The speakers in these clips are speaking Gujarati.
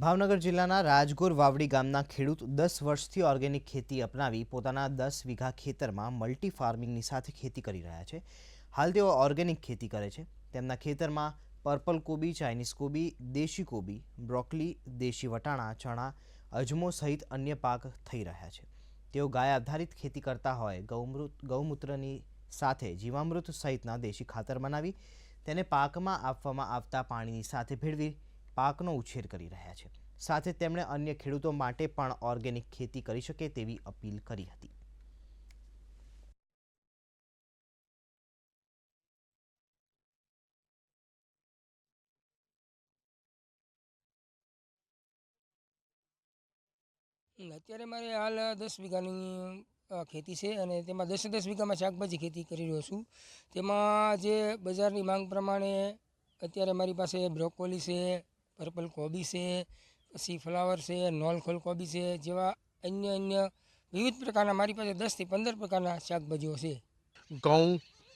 ભાવનગર જિલ્લાના રાજગોર વાવડી ગામના ખેડૂત દસ વર્ષથી ઓર્ગેનિક ખેતી અપનાવી પોતાના દસ વીઘા ખેતરમાં મલ્ટી ફાર્મિંગની સાથે ખેતી કરી રહ્યા છે. હાલ તેઓ ઓર્ગેનિક ખેતી કરે છે. તેમના ખેતરમાં પર્પલ કોબી, ચાઇનીઝ કોબી, દેશી કોબી, બ્રોકલી, દેશી વટાણા, ચણા, અજમો સહિત અન્ય પાક થઈ રહ્યા છે. તેઓ ગાય આધારિત ખેતી કરતા હોય, ગૌમૃત, ગૌમૂત્રની સાથે જીવામૃત સહિતના દેશી ખાતર બનાવી તેને પાકમાં આપવામાં આવતા પાણીની સાથે ભેળવી પાકનો ઉછેર કરી રહ્યા છે. સાથે તેમણે અન્ય ખેડૂતો માટે પણ ઓર્ગેનિક ખેતી કરી શકે તેવી અપીલ કરી હતી. અત્યારે મારે હાલ દસ વીઘાની ખેતી છે અને તેમાં દસે દસ વીઘામાં શાકભાજી ખેતી કરી રહ્યો છું. તેમાં જે બજારની માંગ પ્રમાણે અત્યારે મારી પાસે બ્રોકોલી છે પર્પલ કોબી છે, પછી ફ્લાવર છે નોલખોલ કોબી છે, જેવા અન્ય અન્ય વિવિધ પ્રકારના મારી પાસે દસથી પંદર પ્રકારના શાકભાજીઓ છે. ઘઉં,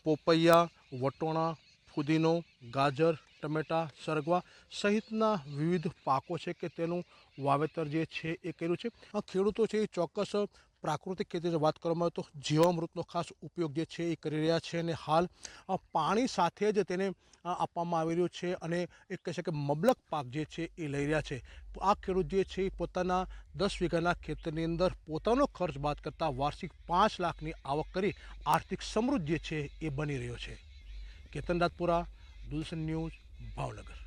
પોપૈયા, વટોણા, ફુદીનો, ગાજર, ટમેટાં, સરગવા સહિતના વિવિધ પાકો છે કે તેનું વાવેતર જે છે એ કર્યું છે. આ ખેડૂતો છે એ ચોક્કસ પ્રાકૃતિક ખેતીની વાત કરવામાં આવે તો જીવામૃતનો ખાસ ઉપયોગ જે છે એ કરી રહ્યા છે અને હાલ પાણી સાથે જ તેને આપવામાં આવી રહ્યું છે અને એક કહે છે કે મબલક પાક જે છે એ લઈ રહ્યા છે. આ ખેડૂત જે છે એ પોતાના દસ વીઘાના ખેતરની અંદર પોતાનો ખર્ચ બાદ કરતાં વાર્ષિક પાંચ લાખની આવક કરી આર્થિક સમૃદ્ધ જે છે એ બની રહ્યો છે. કેતન રાજપુરા, દૂરદર્શન ન્યૂઝ, ભાવનગર.